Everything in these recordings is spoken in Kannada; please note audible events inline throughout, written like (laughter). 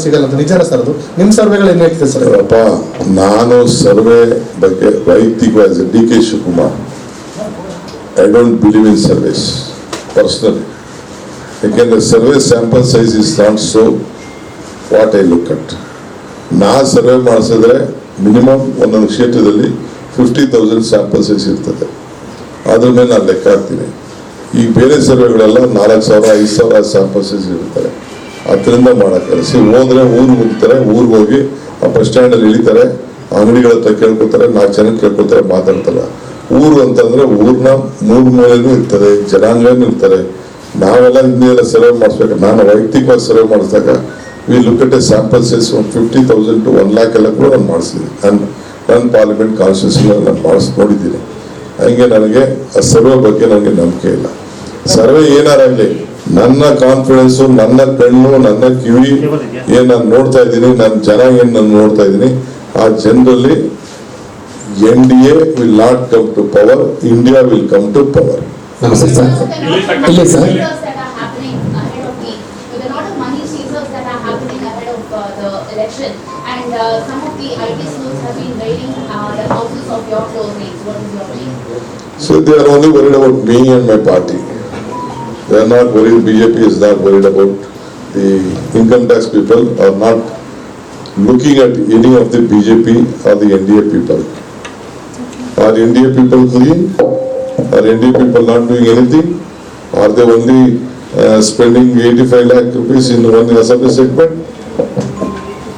ಸಿಗಲ್ಲ ಅಂತ ನಿಜಾನ ಸರ್ ಅದು? ನಿಮ್ಮ ಸರ್ವೆಗಳು ಏನು ಹೇಳ್ತಿದೆ ಸರ್? ಅಪ್ಪ, ನಾನು ಸರ್ವೆ ಬಗ್ಗೆ ವೈಯಕ್ತಿಕವಾಗಿ D K Shivakumar. I don't believe in surveys personally ಯಾಕೆಂದ್ರೆ survey sample size is not so what I look at ನಾ ಸರ್ವೆ ಮಾಡಿಸಿದ್ರೆ ಮಿನಿಮಮ್ ಒಂದೊಂದು ಕ್ಷೇತ್ರದಲ್ಲಿ ಫಿಫ್ಟಿ ತೌಸಂಡ್ ಸ್ಯಾಂಪಲ್ ಸೈಜ್ ಇರ್ತದೆ. ಅದ್ರ ಮೇಲೆ ನಾನು ಲೆಕ್ಕ ಹಾಕ್ತೀನಿ. ಈಗ ಬೇರೆ ಸರ್ವೆಗಳೆಲ್ಲ ನಾಲ್ಕು ಸಾವಿರ, ಐದು ಸಾವಿರ ಸ್ಯಾಂಪಲ್ ಸೈಜ್ ಇರ್ತಾರೆ ಅದರಿಂದ ಮಾಡಕ್ಕೆ ಸಿ ಹೋದ್ರೆ ಊರು ಹೋಗ್ತಾರೆ, ಊರಿಗೆ ಹೋಗಿ ಆ ಬಸ್ ಸ್ಟ್ಯಾಂಡಲ್ಲಿ ಇಳಿತಾರೆ, ಅಂಗಡಿಗಳ ಹತ್ರ ಕೇಳ್ಕೊತಾರೆ ನಾಲ್ಕು ಜನ ಕೇಳ್ಕೊತಾರೆ ಮಾತಾಡ್ತಾರೆ. ಊರು ಅಂತಂದ್ರೆ ಊರ್ನ ಮೂರು ಮೂಲೆನೂ ಇರ್ತದೆ ಜನಾಂಗನೂ ಇರ್ತಾರೆ ನಾವೆಲ್ಲ ಹಿಂದಿನ ಸರ್ವೆ ಮಾಡಿಸ್ಬೇಕು. ನಾನು ವೈಯಕ್ತಿಕವಾಗಿ ಸರ್ವೆ ಮಾಡಿಸಿದಾಗ, we look at a sample size ಒಂದು fifty thousand to one lakh ಎಲ್ಲ ಕೂಡ ನಾನು ಮಾಡಿಸಿದ್ದೀನಿ. ನಾನು ನನ್ನ ಪಾರ್ಲಿಮೆಂಟ್ ಕಾನ್ಸ್ಟಿಟ್ಯೂಷನ್ ನಾನು ಮಾಡಿಸ್, ನೋಡಿದ್ದೀನಿ. ಹಂಗೆ ನನಗೆ ಆ ಸರ್ವೆ ಬಗ್ಗೆ ನನಗೆ ನಂಬಿಕೆ ಇಲ್ಲ. ಸರ್ವೆ ಏನಾರಾಗಲಿ ನನ್ನ ಕಾನ್ಫಿಡೆನ್ಸು ನನ್ನ ಕಣ್ಣು ನನ್ನ ಕಿವಿ ಏನ್ ನಾನು ನೋಡ್ತಾ ಇದ್ದೀನಿ ನನ್ನ ಜನ ಏನ್ ನಾನು ನೋಡ್ತಾ ಇದ್ದೀನಿ ಆ ಜನರಲ್ಲಿ N D A will not come to power INDIA will come to power ನಮಸ್ತೆ ಸರ್ ಇಲ್ಲಿ sir uh. And uh, some of the IT schools have been raiding uh, the houses of your closings. What is your take? So they are only worried about me and my party. They are not worried, BJP is not worried about the income tax people are not looking at any of the BJP or the NDA people. Are NDA people clean? Are NDA people not doing anything? Are they only uh, spending 85 lakh rupees in one assembly segment?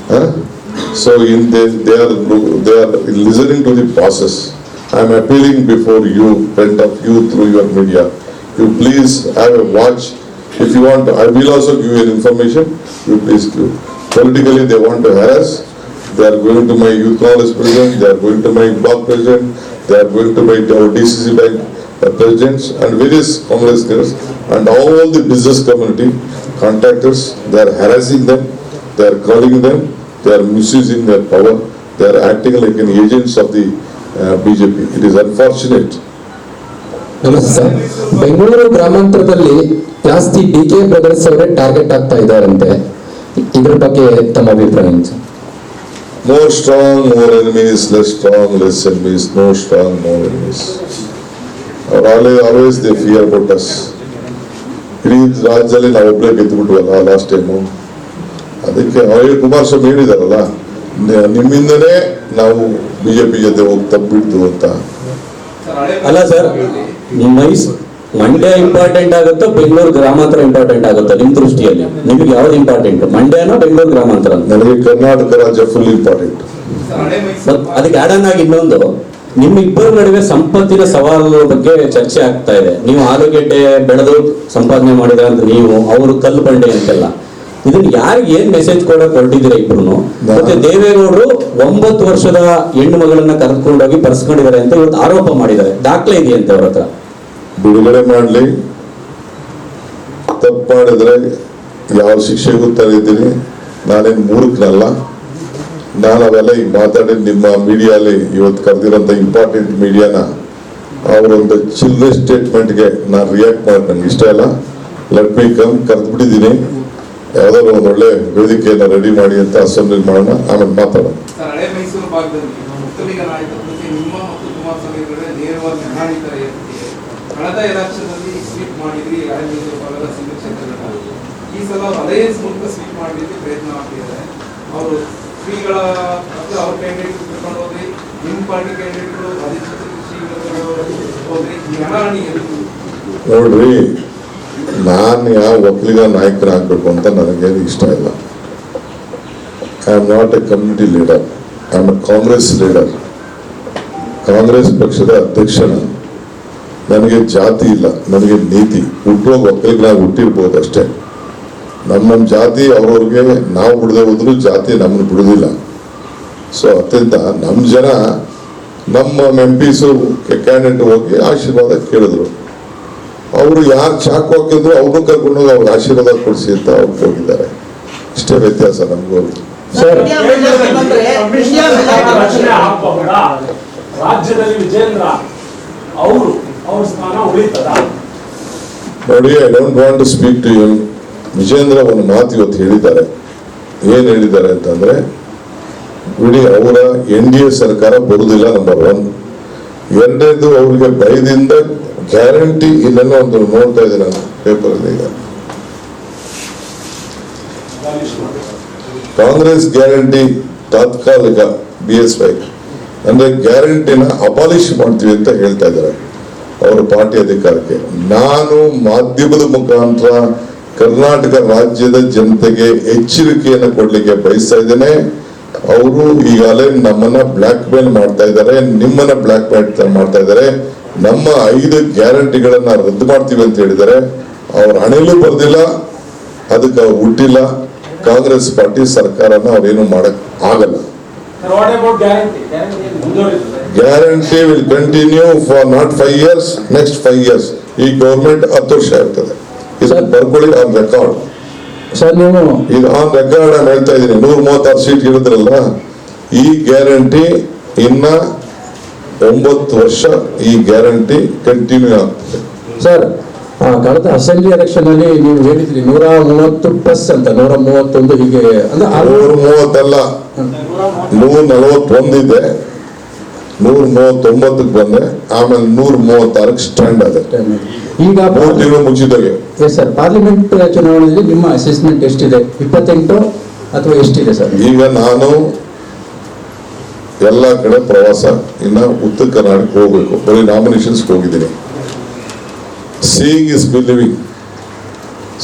Huh? So in they, they are, they are listening to the process. I am appealing before you, friend of you through your media, you please have a watch. If you want, I will also give you information, you please give. Politically, they want to harass, they are going to my youth congress president, they are going to my block president, they are going to my DCC bank uh, presidents and various congress leaders and all the business community contractors, they are harassing them, they are calling them, they are misusing their power, they are acting like an agents of the uh, BJP. It is unfortunate. ನಮಸ್ತೆ ಸರ್. ಬೆಂಗಳೂರು ಗ್ರಾಮಾಂತರದಲ್ಲಿ ಜಾಸ್ತಿ ಡಿ ಕೆ ಬ್ರದರ್ಸ್ ಅವರೇ ಟಾರ್ಗೆಟ್ ಆಗ್ತಾ ಇದ್ದಾರಂತೆ. ಇದ್ರ ಬಗ್ಗೆ ತಮ್ಮ ಅಭಿಪ್ರಾಯ more sir? More strong, more enemies, less enemies no strong, more enemies. Or always, always they fear about us. ಇಡೀ ರಾಜ್ಯದಲ್ಲಿ ನಾವು ಒಬ್ಬರೇ ಗೆದ್ದುಬಿಟ್ವಲ್ಲ ಲಾಸ್ಟ್ ಟೈಮು ಅದಕ್ಕೆ ಅವರೇ ಕುಮಾರಸ್ವಾಮಿ ಹೇಳಿದಾರಲ್ಲ ನಿಮ್ಮಿಂದನೇ ನಾವು ಬಿಜೆಪಿ ಜೊತೆ ಹೋಗಿ ತಪ್ಪಿಡ್ತು ಅಂತ. ಅಲ್ಲ ಸರ್ ನಿಮ್ಮ ಮೈಸ್ ಮಂಡ್ಯ ಇಂಪಾರ್ಟೆಂಟ್ ಆಗುತ್ತೋ ಬೆಂಗಳೂರು ಗ್ರಾಮಾಂತರ ಇಂಪಾರ್ಟೆಂಟ್ ಆಗುತ್ತೋ ನಿಮ್ ದೃಷ್ಟಿಯಲ್ಲಿ? ನಿಮಗೆ ಯಾವ್ದು ಇಂಪಾರ್ಟೆಂಟ್ ಮಂಡ್ಯನೋ ಬೆಂಗಳೂರು ಗ್ರಾಮಾಂತರ? ನನಗೆ ಕರ್ನಾಟಕ ರಾಜ್ಯ ಫುಲ್ ಇಂಪಾರ್ಟೆಂಟ್ ಅದಕ್ಕೆ ಆಡ್ ಆನ್ ಆಗಿ ಇನ್ನೊಂದು. ನಿಮ್ಮ ಇಬ್ಬರ ನಡುವೆ ಸಂಪತ್ತಿನ ಸವಾಲು ಬಗ್ಗೆ ಚರ್ಚೆ ಆಗ್ತಾ ಇದೆ. ನೀವು ಆಲೂಗೆಡ್ಡೆ ಬೆಳೆದು ಸಂಪಾದನೆ ಮಾಡಿದ ಅಂತ ನೀವು ಅವರು ಕಲ್ಲು ಬಂಡೆ ಅಂತೆಲ್ಲ. ಇದನ್ನ ಯಾರಿಗೆ ಏನ್ ಮೆಸೇಜ್ ಕೊಡಕ್ ಹೊರಟಿದ್ದೀರಾ ಇಬ್ರು ಮತ್ತೆ ದೇವೇಗೌಡರು ಒಂಬತ್ತು ವರ್ಷದ ಹೆಣ್ಣು ಮಗಳನ್ನ ಕರೆದುಕೊಂಡೋಗಿ ಬರ್ಸ್ಕೊಂಡಿದ್ದಾರೆ ಅಂತ ಇವತ್ತು ಆರೋಪ ಮಾಡಿದ್ದಾರೆ. ದಾಖಲೆ ಇದೆಯಂತೆ ಅವ್ರ ಹತ್ರ? ಬಿಡುಗಡೆ ಮಾಡಲಿ. ತಪ್ಪಾಡಿದ್ರೆ ಯಾವ ಶಿಕ್ಷೆಗೂ ತರಿದ್ದೀನಿ ನಾನೇನು ಮೂರ್ಖನಲ್ಲ. ನಾನು ಅವೆಲ್ಲ ಈಗ ಮಾತಾಡಿ ನಿಮ್ಮ ಮೀಡಿಯಾಲಿ ಇವತ್ತು ಕರೆದಿರೋಂಥ ಇಂಪಾರ್ಟೆಂಟ್ ಮೀಡಿಯಾನ ಅವರೊಂದು ಚಿಲ್ಲರೆ ಸ್ಟೇಟ್ಮೆಂಟ್ಗೆ ನಾನು ರಿಯಾಕ್ಟ್ ಮಾಡಿ ನನಗೆ ಇಷ್ಟ ಇಲ್ಲ ಲಡ್ಮಿ ಕಮ್ ಕಮ್ ಕರೆದ್ಬಿಟ್ಟಿದ್ದೀನಿ. ಯಾವ್ದಾದ್ರು ಒಂದು ಒಳ್ಳೆ ವೇದಿಕೆಯನ್ನು ರೆಡಿ ಮಾಡಿ ಅಂತ ಅಸೆಂಬ್ಲಿ ಮಾಡೋಣ ಆಮೇಲೆ ಮಾತಾಡೋಣ. ಕಳೆದ ಎಲೆಕ್ಷನ್ನಲ್ಲಿ ಸ್ವೀಪ್ ಮಾಡಿದ್ರಿ ಮೈಸೂರು ಭಾಗದ ಸಿಂಗಲ್ ಕ್ಷೇತ್ರಗಳನ್ನ ಈ ಸಲ ಅಲಯನ್ಸ್ ಮೂಲಕ ಸ್ವೀಪ್ ಮಾಡಲಿಕ್ಕೆ ಪ್ರಯತ್ನ ಮಾಡ್ತಿದ್ದಾರೆ ಅವರು ಶ್ರೀಗಳ ಅವ್ರ ಕ್ಯಾಂಡಿಡೇಟ್ ಕರ್ಕೊಂಡು ಹೋದ್ರಿ ನಿಮ್ಮ ಪಾರ್ಟಿ ಕ್ಯಾಂಡಿಡೇಟ್ಗಳು ಅಧಿಕೃತ ಶ್ರೀಗಳು ಹೋದ್ರಿ ಈ ನೋಡ್ರಿ ನಾನು ಯಾವ ಒಕ್ಕಲಿಗ ನಾಯಕರಾಗಬೇಕು ಅಂತ ನನಗೇನು ಇಷ್ಟ ಇಲ್ಲ. I am not a community leader I am a Congress leader Congress ಪಕ್ಷದ ಅಧ್ಯಕ್ಷನ ನಾನು ನನಗೆ ಜಾತಿ ಇಲ್ಲ, ನನಗೆ ನೀತಿ. ಹುಟ್ಟುವಾಗ ಒಕ್ಕಲಿಗನಾಗಿ ಹುಟ್ಟಿರ್ಬೋದು ಅಷ್ಟೇ. ನಮ್ಮ ನಮ್ಮ ಜಾತಿ ಅವ್ರವ್ರಿಗೆ ನಾವು ಬಿಡದೆ ಹೋದ್ರು ಜಾತಿ ನಮ್ಮನ್ನು ಬಿಡುವುದಿಲ್ಲ ಸೊ ಅತ್ಯಂತ ನಮ್ಮ ಜನ ನಮ್ಮ ಎಂ ಪಿಸು ಕ್ಯಾಂಡಿಡೇಟ್ ಹೋಗಿ ಆಶೀರ್ವಾದ ಕೇಳಿದ್ರು. ಅವರು ಯಾರು ಚಾಕು ಹಾಕಿದ್ರು ಅವ್ರನ್ನೂ ಕರ್ಕೊಂಡೋಗಿ ಅವ್ರಿಗೆ ಆಶೀರ್ವಾದ ಕೊಡಿಸಿ ಅಂತ ಅವ್ರು ಹೋಗಿದ್ದಾರೆ ಇಷ್ಟೇ ವ್ಯತ್ಯಾಸ ನಮಗೂ. ಸರ್ ರಾಜ್ಯದಲ್ಲಿ ವಿಜೇಂದ್ರ ಅವರು ಅವ್ರ ಸ್ಥಾನ ಉಳಿತದ? ನೋಡಿ I don't want to speak to you Vijendra ಒಂದು ಮಾತು ಇವತ್ತು ಹೇಳಿದ್ದಾರೆ. ಏನ್ ಹೇಳಿದ್ದಾರೆ ಅಂತಂದ್ರೆ ಇಡೀ ಅವರ ಎನ್ ಡಿ ಎ ಸರ್ಕಾರ ಬರುದಿಲ್ಲ ನಂಬರ್ ಒನ್ ಎರಡನೇದು ಅವರಿಗೆ ಭಯದಿಂದ ಗ್ಯಾರಂಟಿ ಇಲ್ಲೆಲ್ಲ ಒಂದು ನೋಡ್ತಾ ಇದ್ದೀನಿ ನಾನು ಪೇಪರಲ್ಲಿ ಈಗ? ಕಾಂಗ್ರೆಸ್ ಗ್ಯಾರಂಟಿ ತಾತ್ಕಾಲಿಕ ಬಿ ಎಸ್ ವೈ ಅಂದ್ರೆ ಗ್ಯಾರಂಟಿನ ಅಪಾಲಿಷ್ ಮಾಡ್ತೀವಿ ಅಂತ ಹೇಳ್ತಾ ಇದ್ದಾರೆ ಅವರ ಪಾರ್ಟಿ ಅಧಿಕಾರಕ್ಕೆ. ನಾನು ಮಾಧ್ಯಮದ ಮುಖಾಂತರ ಕರ್ನಾಟಕ ರಾಜ್ಯದ ಜನತೆಗೆ ಎಚ್ಚರಿಕೆಯನ್ನು ಕೊಡ್ಲಿಕ್ಕೆ ಬಯಸ್ತಾ ಇದ್ದೇನೆ. ಅವರು ಈಗಾಗಲೇ ನಮ್ಮನ್ನ ಬ್ಲ್ಯಾಕ್ ಮೇಲ್ ಮಾಡ್ತಾ ಇದ್ದಾರೆ, ನಿಮ್ಮನ್ನ ಬ್ಲಾಕ್ ಮೇಲ್ ಮಾಡ್ತಾ ಇದ್ದಾರೆ. ನಮ್ಮ ಐದು ಗ್ಯಾರಂಟಿಗಳನ್ನ ರದ್ದು ಮಾಡ್ತೀವಿ ಅಂತ ಹೇಳಿದರೆ ಅವ್ರ ಹಣೆಯಲ್ಲೂ ಬರ್ದಿಲ್ಲ ಅದಕ್ಕೆ ಅವ್ರು ಹುಟ್ಟಿಲ್ಲ. ಕಾಂಗ್ರೆಸ್ ಪಾರ್ಟಿ ಸರ್ಕಾರನ ಅವ್ರೇನು ಮಾಡಕ್ ಆಗಲ್ಲ. Guarantee will continue for not five years next five years ಈ ಗೌರ್ಮೆಂಟ್ ಹತ್ತು ವರ್ಷ ಇರ್ತದೆ ಬರ್ಕೊಳ್ಳಿ ಆನ್ ರೆಕಾರ್ಡ್ ಸರ್ ನೀವು ಇದು ಆನ್ ರೆಕಾರ್ಡ್ ನಾನು ಹೇಳ್ತಾ ಇದ್ದೀನಿ. ನೂರ ಮೂವತ್ತಾರು ಸೀಟ್ ಇರೋದ್ರಲ್ಲ ಈ ಗ್ಯಾರಂಟಿ ಇನ್ನ ಒಂಬತ್ತು ವರ್ಷ ಈ ಗ್ಯಾರಂಟಿ ಕಂಟಿನ್ಯೂ ಆಗ್ತದೆ. ಸರ್ ಕಳೆದ ಅಸೆಂಬ್ಲಿ ಎಲೆಕ್ಷನ್ ಅಲ್ಲಿ ನೀವು ಹೇಳಿದ್ರಿ ನೂರ ಮೂವತ್ತು ಪ್ಲಸ್ ಅಂತ ನೂರ ಮೂವತ್ತೊಂದು ಹೀಗೆ ಅಂದ್ರೆ ನೂರ ಮೂವತ್ತಲ್ಲ ನೂರ ನಲವತ್ತೊಂದಿದೆ ನೂರ ಮೂವತ್ತೊಂಬತ್ತಕ್ಕೆ ಬಂದೆ ಆಮೇಲೆ ನೂರ ಮೂವತ್ತಾರಕ್ಕೆ ಸ್ಟ್ಯಾಂಡ್ ಆದ. ಈಗ ಮೂರು ತಿಂಗಳು ಮುಚ್ಚಿದಾಗೆ ಎಸ್ ಸರ್ ಪಾರ್ಲಿಮೆಂಟ್ ಚುನಾವಣೆಯಲ್ಲಿ ನಿಮ್ಮ ಅಸೆಸ್ಮೆಂಟ್ ಎಷ್ಟಿದೆ? ಇಪ್ಪತ್ತೆಂಟು ಅಥವಾ ಎಷ್ಟಿದೆ ಸರ್ ಈಗ ನಾನು ಎಲ್ಲ ಕಡೆ ಪ್ರವಾಸ. ಇನ್ನ ಉತ್ತರ ಕರ್ನಾಟಕ ಹೋಗ್ಬೇಕು. ಬರೀ ನಾಮಿನೇಷನ್ಸ್ ಹೋಗಿದ್ದೀನಿ. ಸೀಯಿಂಗ್ ಇಸ್ ಬಿಲಿವಿಂಗ್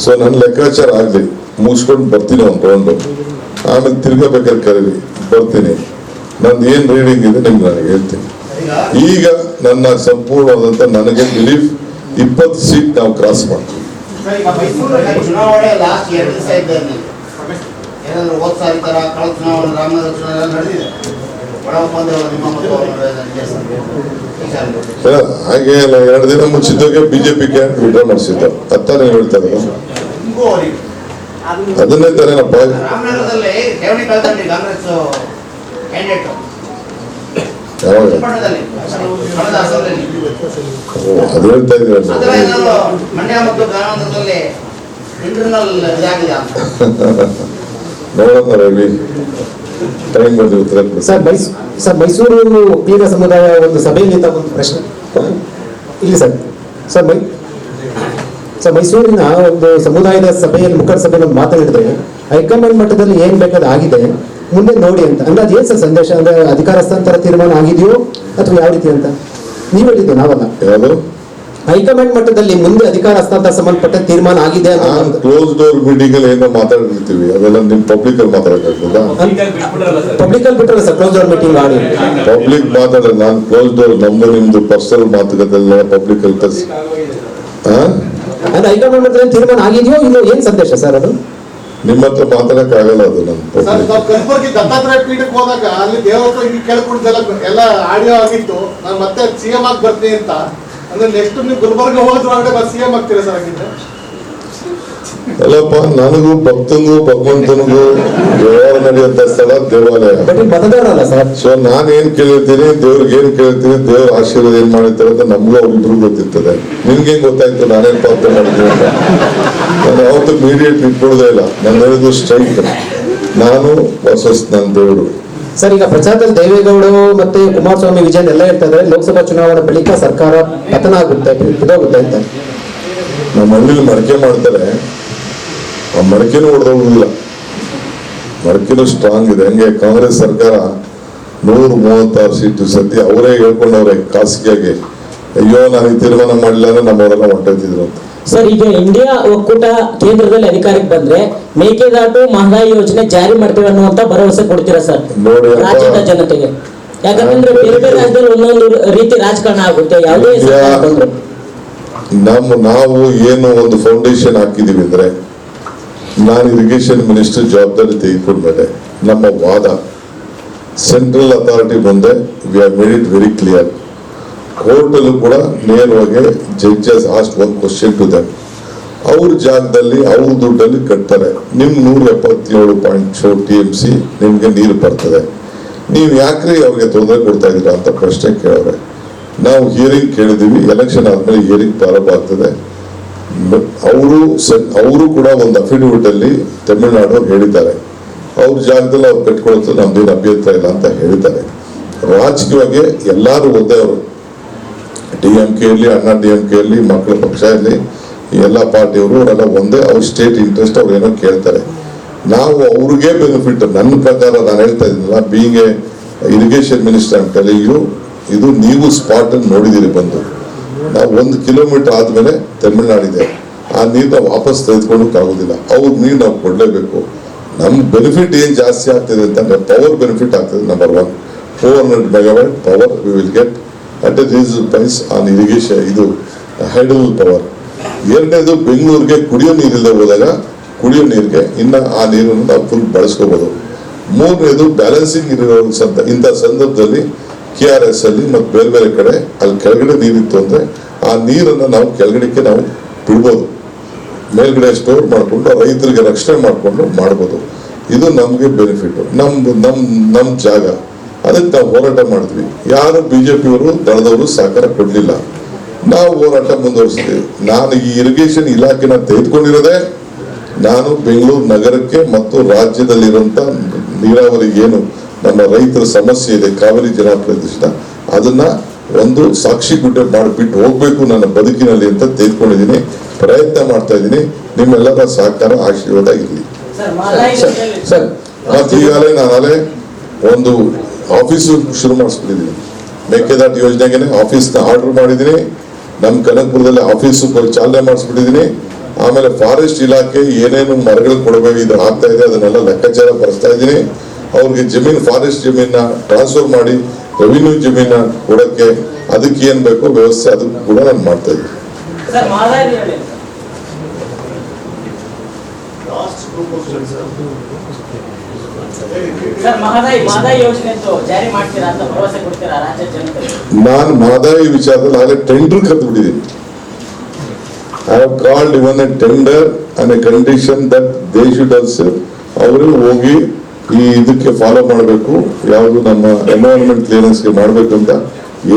ಸೊ ನನ್ನ ಲೆಕ್ಕಾಚಾರ ಆಗಲಿ. ಮುಗಿಸ್ಕೊಂಡು ಬರ್ತೀನಿ ಒಂದು ರೌಂಡು ಆಮೇಲೆ ತಿರ್ಗಬೇಕಾದ್ರೆ ಕರೀರಿ. ಬರ್ತೀನಿ. ನಂದು ಏನು ರೀಡಿಂಗ್ ಇದೆ ನಿಮ್ಗೆ ನನಗೆ ಹೇಳ್ತೀನಿ. ಈಗ ನನ್ನ ಸಂಪೂರ್ಣವಾದಂಥ ನನಗೆ ಬಿಲೀಫ್ ಇಪ್ಪತ್ತು ಸೀಟ್ ನಾವು ಕ್ರಾಸ್ ಮಾಡ್ತೀವಿ. ಹಾಗೆ ಅಲ್ಲ ಎರಡು ದಿನ ಮುಚ್ಚಿದ್ದಾಗೆ ಬಿಜೆಪಿ ಕ್ಯಾಂಪ್ ವಿಡ್ರಾ ಮಾಡಿಸಿದ್ದ ಅತ್ತಾನೆ ಹೇಳ್ತಾರೆ ಅದನ್ನೇ ತಾನೇನಪ್ಪ ಅದು ಹೇಳ್ತಾ ಅಂತ. (laughs) ನೋಡೋಣ ರವಿ. ಟೈಮ್ ಬಂದು ಉತ್ತರ ಸರ್ ಮೈಸ್ ಸರ್ ಮೈಸೂರು ಪೀರ ಸಮುದಾಯ ಒಂದು ಸಭೆಯಲ್ಲಿ ಒಂದು ಪ್ರಶ್ನೆ. ಇಲ್ಲಿ ಸರ್ ಸರ್ ಮೈ ಸರ್ ಮೈಸೂರಿನ ಒಂದು ಸಮುದಾಯದ ಸಭೆಯಲ್ಲಿ ಮುಖಂಡ ಸಭೆಯಲ್ಲಿ ಮಾತನಾಡಿದ್ರೆ ಮಾತಾಡಿದ್ರೆ ಹೈಕಮಾಂಡ್ ಮಟ್ಟದಲ್ಲಿ ಏನ್ ಬೇಕಾದ ಆಗಿದೆ ಮುಂದೆ ನೋಡಿ ಅಂತ. ಅಂದ್ರೆ ಅದೇನ್ ಸರ್ ಸಂದೇಶ? ಅಂದ್ರೆ ಅಧಿಕಾರ ಹಸ್ತಾಂತರ ತೀರ್ಮಾನ ಆಗಿದೆಯೋ ಅಥವಾ ಯಾವ ರೀತಿ ಅಂತ? ನೀವು ಹೇಳಿದ್ದು ನಾವಲ್ಲ. ಹೈಕಮಾಂಡ್ ಮಟ್ಟದಲ್ಲಿ ಮುಂದೆ ಅಧಿಕಾರ ಹಸ್ತಾಂತರ ಸಂಬಂಧಪಟ್ಟ ತೀರ್ಮಾನ ಆಗಿದೆ ಕ್ಲೋಸ್ ಡೋರ್ ಮೀಟಿಂಗ್ ಅಲ್ಲಿ ಏನೋ ಮಾತಾಡಿರ್ತೀವಿ ಅದೆಲ್ಲ ನಿಮ್ ಪಬ್ಲಿಕ್ ಅಲ್ಲಿ ಮಾತಾಡಕ್ಕಾಗ್ತದ ಪಬ್ಲಿಕ್ ಅಲ್ಲಿ ಬಿಟ್ಟರೆ ಸರ್ ಕ್ಲೋಸ್ ಡೋರ್ ಮೀಟಿಂಗ್ ಮಾಡಿ. ಪಬ್ಲಿಕ್ ಮಾತಾಡ ನಾನು ಕ್ಲೋಸ್ ಡೋರ್ ನಮ್ದು ನಿಮ್ದು ಪರ್ಸನಲ್ ಮಾತುಕತೆಲ್ಲ ಪಬ್ಲಿಕ್ ಅಲ್ಲಿ ತರ್ಸಿ. ಹಾ ಅಂದ್ರೆ ಹೈಕಮಾಂಡ್ ಮಟ್ಟದಲ್ಲಿ ತೀರ್ಮಾನ ಆಗಿದೆಯೋ ಇಲ್ಲೋ ಏನ್ ಸಂದೇಶ ಸರ್ ಅದು? ನಿಮ್ಮ ಹತ್ರ ಮಾತಾಡಕ್ ಆಗಲ್ಲ ಅದು ನಮ್ಮ ಸರ್ ನಾವು ಕಲಬುರಗಿ ದತ್ತಾತ್ರೇಯ ಪೀಠಕ್ಕೆ ಹೋದಾಗ ಅಲ್ಲಿ ದೇವರ ಹಿಂಗೆ ಕೇಳ್ಕೊಂಡಿದ್ದೆಲ್ಲ ಎಲ್ಲ ಆಡಿಯೋ ಆಗಿತ್ತು. ನಾನು ಮತ್ತೆ ಸಿ ಎಂ ಆಗಿ ಬರ್ತೀನಿ ಅಂತ. ಅಂದ್ರೆ ನೆಕ್ಸ್ಟ್ ನೀವು ಗುಲ್ಬರ್ಗ ಹೋದ್ರ ಒಳಗಡೆ ಮತ್ತೆ ಸಿ ಆಗ್ತೀರಾ ಸರ್ ಹಾಗಿದ್ರೆ? ಅಲ್ಲಪ್ಪ ನನಗೂ ಭಕ್ತನಿಗೂ ಭಗವಂತನಿಗೂ ವ್ಯವಹಾರ ನಡೆಯುವಂತ ಸ್ಥಳ ದೇವಾಲಯ. ಬಟ್ ಇಲ್ಲಿ ಸರ್? ಸೊ ನಾನು ಏನ್ ಕೇಳಿರ್ತೀನಿ ದೇವ್ರಿಗೆ ಏನ್ ಕೇಳ್ತೀನಿ ದೇವ್ರ ಆಶೀರ್ವಾದ ಏನ್ ಮಾಡಿರ್ತಾರೆ ಅಂತ ನಮ್ಗೂ ಅವ್ರಿಬ್ರು ಗೊತ್ತಿರ್ತದೆ. ನಿನ್ಗೆ ಗೊತ್ತಾಯ್ತು ನಾನೇನ್ ಪಾತ್ರ ಮಾಡಿದ್ದೀನಿ ಅಂತ? ನಾನು ಯಾವತ್ತೂ ಮೀಡಿಯೇಟ್ ಇಟ್ಕೊಳ್ಳೋದೇ ಇಲ್ಲ. ನನ್ನ ಹೇಳಿದ್ದು ಸ್ಟ್ರೈಟ್ ನಾನು ವರ್ಸಸ್ ನನ್ನ ದೇವರು. ಸರ್, ಈಗ ಪ್ರಚಾರದಲ್ಲಿ ದೇವೇಗೌಡರು ಮತ್ತೆ ಕುಮಾರಸ್ವಾಮಿ ವಿಜಯನ್ ಎಲ್ಲ ಹೇಳ್ತಾ ಲೋಕಸಭಾ ಚುನಾವಣೆ ಬಳಿಕ ಸರ್ಕಾರ ಪತನ ಆಗುತ್ತೆ ಇದಾಗುತ್ತೆ ಅಂತ. ನಮ್ಮ ಹಳ್ಳಿಲಿ ಮಡಕೆ ಮಾಡ್ತಾರೆ. ಆ ಮಡಕೆನೂ ಹೊಡೆದೋಗಿಲ್ಲ ಮಡಕೆನೂ ಸ್ಟ್ರಾಂಗ್ ಇದೆ. ಹಂಗೆ ಕಾಂಗ್ರೆಸ್ ಸರ್ಕಾರ ನೂರ ಮೂವತ್ತಾರು ಸೀಟು ಸದ್ಯ ಅವರೇ ಹೇಳ್ಕೊಂಡವ್ರೆ ಖಾಸಗಿಯಾಗಿ. ಅಯ್ಯೋ, ನಾನು ತೀರ್ಮಾನ ಮಾಡಲಿಲ್ಲ ಅಂದ್ರೆ ನಮ್ಮವರೆಲ್ಲ ಹೊಂಟೋಗ್ತಿದ್ರು ಅಂತ. ಸರ್ ಈಗ ಇಂಡಿಯಾ ಒಕ್ಕೂಟ ಕೇಂದ್ರದಲ್ಲಿ ಅಧಿಕಾರಕ್ಕೆ ಬಂದ್ರೆ ಮೇಕೆದಾಟು ಮಹದಾಯಿ ಯೋಜನೆ ಜಾರಿ ಮಾಡ್ತೇವೆ ಅನ್ನುವಂತ ಭರವಸೆ ಕೊಡ್ತೀರಾ ಸರ್. ರಾಜ್ಯದ ಜನತೆಗೆ. ಯಾಕಂದ್ರೆ ಬೇರೆ ಬೇರೆ ರಾಜ್ಯದಲ್ಲಿ ಒಂದೊಂದು ರೀತಿ ರಾಜಕಾರಣ ಆಗುತ್ತೆ ಯಾವುದೇ ನಮ್ಮ ನಾವು ಏನು ಒಂದು ಫೌಂಡೇಶನ್ ಹಾಕಿದೀವಿ ಅಂದ್ರೆ ನಾನು ಇರಿಗೇಷನ್ ಮಿನಿಸ್ಟರ್ ಜವಾಬ್ದಾರಿ ತೆಗೆದುಕೊಂಡ್ಮೇಲೆ ನಮ್ಮ ವಾದ ಸೆಂಟ್ರಲ್ ಅಥಾರಿಟಿ ಬಂದೆ. We are made it very clear ಕೋರ್ಟಲ್ಲೂ ಕೂಡ ನೇರವಾಗಿ ಜಡ್ಜಸ್ ಆಸ್ಟ್ ಒಂದು ಕ್ವಶನ್ ಟು ದಮ್ ಅವ್ರ ಜಾಗದಲ್ಲಿ ಅವ್ರ ದುಡ್ಡಲ್ಲಿ ಕಟ್ತಾರೆ. ನಿಮ್ ನೂರ ಎಪ್ಪತ್ತೇಳು point show T M C ನಿಮ್ಗೆ ನೀರು ಬರ್ತದೆ. ನೀವು ಯಾಕ್ರಿ ಅವ್ರಿಗೆ ತೊಂದರೆ ಕೊಡ್ತಾ ಇದ್ದೀರಾ ಅಂತ ಪ್ರಶ್ನೆ ಕೇಳವ್ರೆ ನಾವು ಹಿಯರಿಂಗ್ ಕೇಳಿದೀವಿ ಎಲೆಕ್ಷನ್ ಆದ್ಮೇಲೆ ಹಿಯರಿಂಗ್ ಪ್ರಾರಂಭ ಆಗ್ತದೆ. ಅವರು ಅವರು ಕೂಡ ಒಂದು ಅಫಿಡವಿಟ್ ಅಲ್ಲಿ ತಮಿಳುನಾಡು ಹೇಳಿದ್ದಾರೆ. ಅವ್ರ ಜಾಗದಲ್ಲಿ ಅವ್ರು ಕಟ್ಕೊಳ್ತಾರೆ ನಮ್ದೇನು ಅಭ್ಯಂತರ ಇಲ್ಲ ಅಂತ ಹೇಳಿದ್ದಾರೆ. ರಾಜಕೀಯವಾಗಿ ಎಲ್ಲರೂ ಒಂದೇ ಅವರು. ಡಿ ಎಂ ಕೆ ಇರಲಿ ಅಣ್ಣ ಡಿ ಇರಲಿ ಮಕ್ಕಳ ಪಕ್ಷ ಇರಲಿ ಎಲ್ಲ ಪಾರ್ಟಿಯವರು ಅವರೆಲ್ಲ ಒಂದೇ ಅವ್ರ ಸ್ಟೇಟ್ ಇಂಟ್ರೆಸ್ಟ್ ಅವ್ರು ಏನೋ ಕೇಳ್ತಾರೆ. ನಾವು ಅವ್ರಿಗೆ ಬೆನಿಫಿಟ್ ನನ್ನ ಪ್ರಕಾರ ನಾನು ಹೇಳ್ತಾ ಇದ್ದೀನಲ್ಲ ಬೀಯಿಂಗ್ ಎ ಇರಿಗೇಷನ್ ಮಿನಿಸ್ಟರ್ ಅಂತ ಇದು ನೀವು ಸ್ಪಾಟ್ ಅನ್ನು ನೋಡಿದಿರಿ ಬಂದು. ನಾವು ಒಂದು ಕಿಲೋಮೀಟರ್ ಆದ್ಮೇಲೆ ತಮಿಳ್ನಾಡಿದೆ. ಆ ನೀರನ್ನ ವಾಪಸ್ ತೆಗೆದುಕೊಳ್ಳೋಕೆ ಆಗೋದಿಲ್ಲ. ಅವ್ರ ನೀರು ನಾವು ಕೊಡಲೇಬೇಕು. ನಮ್ಮ ಬೆನಿಫಿಟ್ ಏನು ಜಾಸ್ತಿ ಆಗ್ತಿದೆ ಅಂತಂದರೆ ಪವರ್ ಬೆನಿಫಿಟ್ ಆಗ್ತದೆ number one four hundred megawatt power we will get at a reasonable price on irrigation ಇದು ಹೈಡಲ್ ಪವರ್ ಎರಡನೇದು ಬೆಂಗಳೂರಿಗೆ ಕುಡಿಯೋ ನೀರಿಲ್ಲದೆ ಹೋದಾಗ ಕುಡಿಯೋ ನೀರಿಗೆ ಇನ್ನ ಆ ನೀರನ್ನು ನಾವು ಫುಲ್ ಬಳಸ್ಕೋಬೋದು. ಮೂರನೇದು ಬ್ಯಾಲೆನ್ಸಿಂಗ್ ಇರೋ ಸಂದ, ಇಂಥ ಸಂದರ್ಭದಲ್ಲಿ ಕೆ ಆರ್ ಎಸ್ ಅಲ್ಲಿ ಮತ್ತು ಬೇರೆ ಬೇರೆ ಕಡೆ ಅಲ್ಲಿ ಕೆಳಗಡೆ ನೀರಿತ್ತು ಅಂದರೆ ಆ ನೀರನ್ನು ನಾವು ಕೆಳಗಡೆಗೆ ನಾವು ಬಿಡ್ಬೋದು. ಮೇಲ್ಗಡೆ ಸ್ಟೋರ್ ಮಾಡಿಕೊಂಡು ರೈತರಿಗೆ ರಕ್ಷಣೆ ಮಾಡಿಕೊಂಡು ಮಾಡ್ಬೋದು. ಇದು ನಮಗೆ ಬೆನಿಫಿಟ್ ನಮ್ಮ ನಮ್ಮ ನಮ್ಮ ಜಾಗ. ಅದಕ್ಕೆ ನಾವು ಹೋರಾಟ ಮಾಡಿದ್ವಿ ಯಾರು ಬಿಜೆಪಿಯವರು ದಳದವರು ಸಹಕಾರ ಕೊಡಲಿಲ್ಲ. ನಾವು ಹೋರಾಟ ಮುಂದುವರಿಸಿದ್ದೇವೆ ನಾನು ಈ ಇರಿಗೇಷನ್ ಇಲಾಖೆನ ತೆಗೆದುಕೊಂಡಿರೋದೆ ನಾನು ಬೆಂಗಳೂರು ನಗರಕ್ಕೆ ಮತ್ತು ರಾಜ್ಯದಲ್ಲಿರುವಂತ ನೀರಾವರಿ ಏನು ನಮ್ಮ ರೈತರ ಸಮಸ್ಯೆ ಇದೆ ಕಾವೇರಿ ಜಲಪ್ರದೇಶದ ಅದನ್ನ ಒಂದು ಸಾಕ್ಷಿ ಗುಡ್ಡೆ ಮಾಡಿಬಿಟ್ಟು ಹೋಗ್ಬೇಕು ನನ್ನ ಬದುಕಿನಲ್ಲಿ ಅಂತ ತೆಗೆದುಕೊಂಡಿದ್ದೀನಿ ಪ್ರಯತ್ನ ಮಾಡ್ತಾ ಇದ್ದೀನಿ. ನಿಮ್ಮೆಲ್ಲರ ಸಹಕಾರ ಆಶೀರ್ವಾದ ಇರಲಿ. ಸರ್ ಮಹದಾಯಿ ಯೋಜನೆಯಲ್ಲಿ ಸರ್ ಮತ್ತೆ ಈಗಾಗಲೇ ನಾನು ಅಲ್ಲೇ ಒಂದು ಆಫೀಸು ಶುರು ಮಾಡಿಸ್ಬಿಟ್ಟಿದ್ದೀನಿ ಮೇಕೆದಾಟು ಯೋಜನೆಗೆ ಆಫೀಸ್ನ ಆರ್ಡರ್ ಮಾಡಿದ್ದೀನಿ ನಮ್ಮ ಕನಕಪುರದಲ್ಲಿ ಆಫೀಸು ಚಾಲನೆ ಮಾಡಿಸ್ಬಿಟ್ಟಿದ್ದೀನಿ ಆಮೇಲೆ ಫಾರೆಸ್ಟ್ ಇಲಾಖೆ ಏನೇನು ಮರಗಳು ಕೊಡಬೇಕು ಇದು ಆಗ್ತಾ ಇದೆ ಅದನ್ನೆಲ್ಲ ಲೆಕ್ಕಾಚಾರ ಬರೆಸ್ತಾ ಇದ್ದೀನಿ ಅವ್ರಿಗೆ ಜಮೀನ್ ಫಾರೆಸ್ಟ್ ಜಮೀನ ಟ್ರಾನ್ಸ್ಫರ್ ಮಾಡಿ ರೆವಿನ್ಯೂ ಜಮೀನ ಕೊಡಕ್ಕೆ ಅದಕ್ಕೆ ಏನ್ ಬೇಕೋ ವ್ಯವಸ್ಥೆ ಅದಕ್ಕೂ ಕೂಡ ನಾನು ಮಾಡ್ತಾ ಇದ್ದೀನಿ. ಸರ್ ಮಹದಾಯಿ ಹೇಳಿ ಸರ್ ಮಹದಾಯಿ ಮಹದಾಯಿ ಯೋಜನೆ ಅಂತೂ ಜಾರಿ ಮಾಡ್ತೀರಾ ಅಂತ ಭರವಸೆ ಕೊಡ್ತೀರಾ ರಾಜ್ಯ ಜನತೆಗೆ? ನಾನು ಮಾದಾಯಿ ವಿಚಾರದಲ್ಲಿ ಆಗಲೇ ಟೆಂಡರ್ ಕರೆದು ಬಿಟ್ಟಿದ್ದೀನಿ. I have called even a tender and a condition that they should also ಅವರು ಹೋಗಿ ಈ ಇದಕ್ಕೆ ಫಾಲೋ ಮಾಡಬೇಕು ಯಾವುದು ನಮ್ಮ ಎನ್ವೈರನ್ಮೆಂಟ್ ಕ್ಲಿಯರೆನ್ಸ್ಗೆ ಮಾಡಬೇಕು ಅಂತ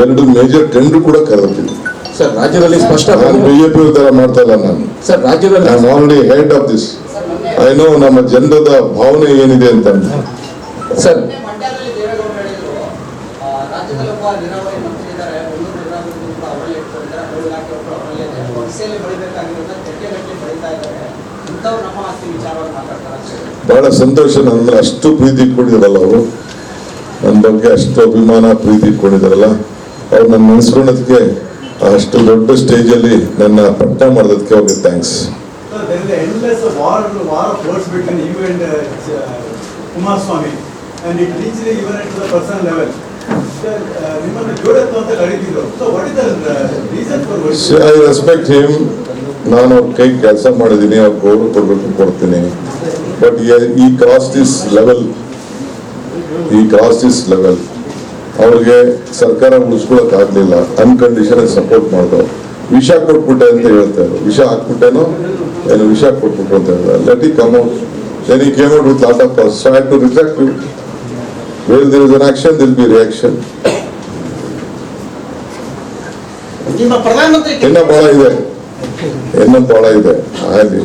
ಎರಡು ಮೇಜರ್ ಟೆಂಡರ್ ಕೂಡ ಕರೆದಿದ್ದೀನಿ. ಸರ್ ರಾಜ್ಯದಲ್ಲಿ ಸ್ಪಷ್ಟ ನಾನು ಬಿಜೆಪಿ ತರ ಮಾಡ್ತಾ ಇಲ್ಲ ನಾನು. ಸರ್ ರಾಜ್ಯದಲ್ಲಿ already head of this I know ನಮ್ಮ ಜನರದ ಭಾವನೆ ಏನಿದೆ ಅಂತ. ಸರ್. ಬಹಳ ಸಂತೋಷ ನನ್ನ ಅಷ್ಟು ಪ್ರೀತಿ ಇಟ್ಕೊಂಡಿದ್ರಲ್ಲ ಅವರು. ನನ್ನ ಬಗ್ಗೆ ಅಷ್ಟು ಅಭಿಮಾನ ಪ್ರೀತಿ ಇಟ್ಕೊಂಡಿದಾರಲ್ಲ. ಅವ್ರು ನನ್ನ ನೆನೆಸ್ಕೊಳ್ಳೋದಕ್ಕೆ ಅಷ್ಟು ದೊಡ್ಡ ಸ್ಟೇಜಲ್ಲಿ ನನ್ನ ಪಟ್ಟ ಮಾಡೋದಕ್ಕೆ ಅವ್ರಿಗೆ ಥ್ಯಾಂಕ್ಸ್ ಕರೀತಿದ್ರು. So what is the uh, reason for what? I respect him ನಾನು ಕೈ ಕೆಲಸ ಮಾಡಿದ್ದೀನಿ ಅವ್ರು ಗೌರವ ಕೊಡಬೇಕು ಕೊಡ್ತೀನಿ. ಬಟ್ ಈ ಕ್ರಾಸ್ ದಿಸ್ ಲೆವೆಲ್ ಈ ಕ್ರಾಸ್ ದಿಸ್ ಲೆವೆಲ್ ಅವ್ರಿಗೆ ಸರ್ಕಾರ ಉಳಿಸ್ಕೊಳಕ್ ಆಗ್ಲಿಲ್ಲ ಅನ್ಕಂಡೀಷನ್ ಸಪೋರ್ಟ್ ಮಾಡಿದ್ರು ವಿಷ ಕೊಟ್ಬಿಟ್ಟೆ ಅಂತ ಹೇಳ್ತಾರೆ ವಿಷ ಹಾಕ್ಬಿಟ್ಟೇನೋ? ಏನು ವಿಷಯ ಕೊಟ್ಬಿಟ್ರು ಅಂತ ಹೇಳಿದ್ರೆ let it come out then he came out with lot of so I to reject it where there is an action there'll be reaction ಇನ್ನ ಬಹಳ ಇದೆ? ಇನ್ನ ಬಹಳ ಇದೆ? ಆಗಲಿ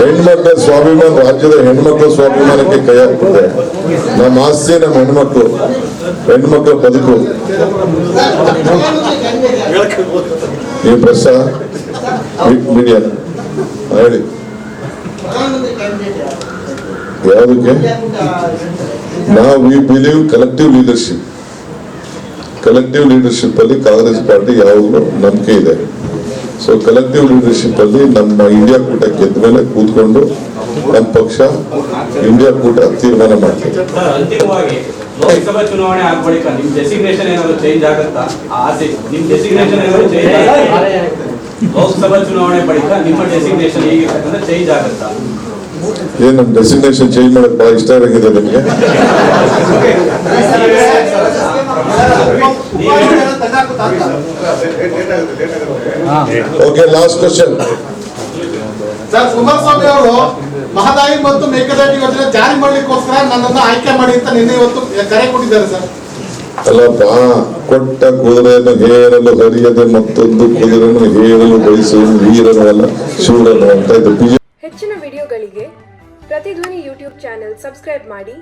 ಹೆಣ್ಮಕ್ಳ ಸ್ವಾಭಿಮಾನ ರಾಜ್ಯದ ಹೆಣ್ಮಕ್ಳ ಸ್ವಾಭಿಮಾನಕ್ಕೆ ಕೈ ಹಾಕ್ಬಿಟ್ಟೆ ನಮ್ಮ ಆಸ್ತಿ ನಮ್ಮ ಹೆಣ್ಮಕ್ಳು. ಹೆಣ್ಮಕ್ಳ ಬದುಕು. ನೀವು ಪ್ರೆಸ್ ಮೀಡಿಯಾ ಹೇಳಿ. ಯಾವುದಕ್ಕೆ? ನಾವು ವಿ ಬಿಲೀವ್ ಲೀಡರ್ಶಿಪ್ ಅಲ್ಲಿ ಕಾಂಗ್ರೆಸ್ ಪಾರ್ಟಿ ಯಾವಾಗಲೂ ನಂಬಿಕೆ ಇದೆ. ಸೊ ಕಲೆಕ್ಟಿವ್ ಲೀಡರ್ಶಿಪ್ ಅಲ್ಲಿ ನಮ್ಮ ಇಂಡಿಯಾ ಕೂಟ ಗೆದ್ದ ಮೇಲೆ ಕೂತ್ಕೊಂಡು ನಮ್ಮ ಪಕ್ಷ ಇಂಡಿಯಾ ಕೂಟ ತೀರ್ಮಾನ ಅಂತಿಮವಾಗಿ ಲೋಕಸಭಾ ಚುನಾವಣೆ ಆದ ಬಳಿಕ ನಿಮ್ ಡೆಸಿಗ್ನೇಷನ್ ಏನಾದ್ರು ಚೇಂಜ್ ಆಗುತ್ತಾ? ಆಸೆ, ನಿಮ್ ಡೆಸಿಗ್ನೇಷನ್ ಏನಾದ್ರು ಚೇಂಜ್ ಲೋಕಸಭಾ ಚುನಾವಣೆ ಬಳಿಕ ನಿಮ್ಮ ಡೆಸಿಗ್ನೇಷನ್ ಹೇಗಿರ್ತಕ್ಕಂಥ ಚೇಂಜ್ ಆಗುತ್ತಾ? ಏನ್ ನಮ್ ಡೆಸಿಗ್ನೇಷನ್ ಚೇಂಜ್ ಮಾಡಕ್ ಬಹಳ ಇಷ್ಟ ಆಗಿದೆ ನಿಮ್ಗೆ? Okay last question sir Kumaraswamy ಅವರು ಮಹದಾಯಿ ಮತ್ತು ಮೇಕೆದಾಟು ಯೋಜನೆ ಜಾರಿ ಮಾಡ್ಲಿಕ್ಕೋಸ್ಕರ ನನ್ನನ್ನು ಆಯ್ಕೆ ಮಾಡಿ ಅಂತ ನಿನ್ನೆ ಇವತ್ತು ಕರೆ ಕೊಟ್ಟಿದ್ದಾರೆ ಸರ್ ಅಲ್ಲಪ್ಪ, ಕೊಟ್ಟ ಕುದುರೆಯನ್ನು ಹೇರಲು ಹರಿಯದೆ ಮತ್ತೊಂದು ಕುದುರೆಯನ್ನು ಹೇರಲು ಬಯಸುವ ವೀರನು ಅಲ್ಲ, ಶೂರನು ಅಂತ ಇದು. ಹೆಚ್ಚಿನ ವಿಡಿಯೋಗಳಿಗೆ ಪ್ರತಿಧ್ವನಿ ಯೂಟ್ಯೂಬ್ ಚಾನೆಲ್ ಸಬ್ಸ್ಕ್ರೈಬ್ ಮಾಡಿ,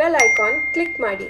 ಬೆಲ್ ಐಕಾನ್ ಕ್ಲಿಕ್ ಮಾಡಿ.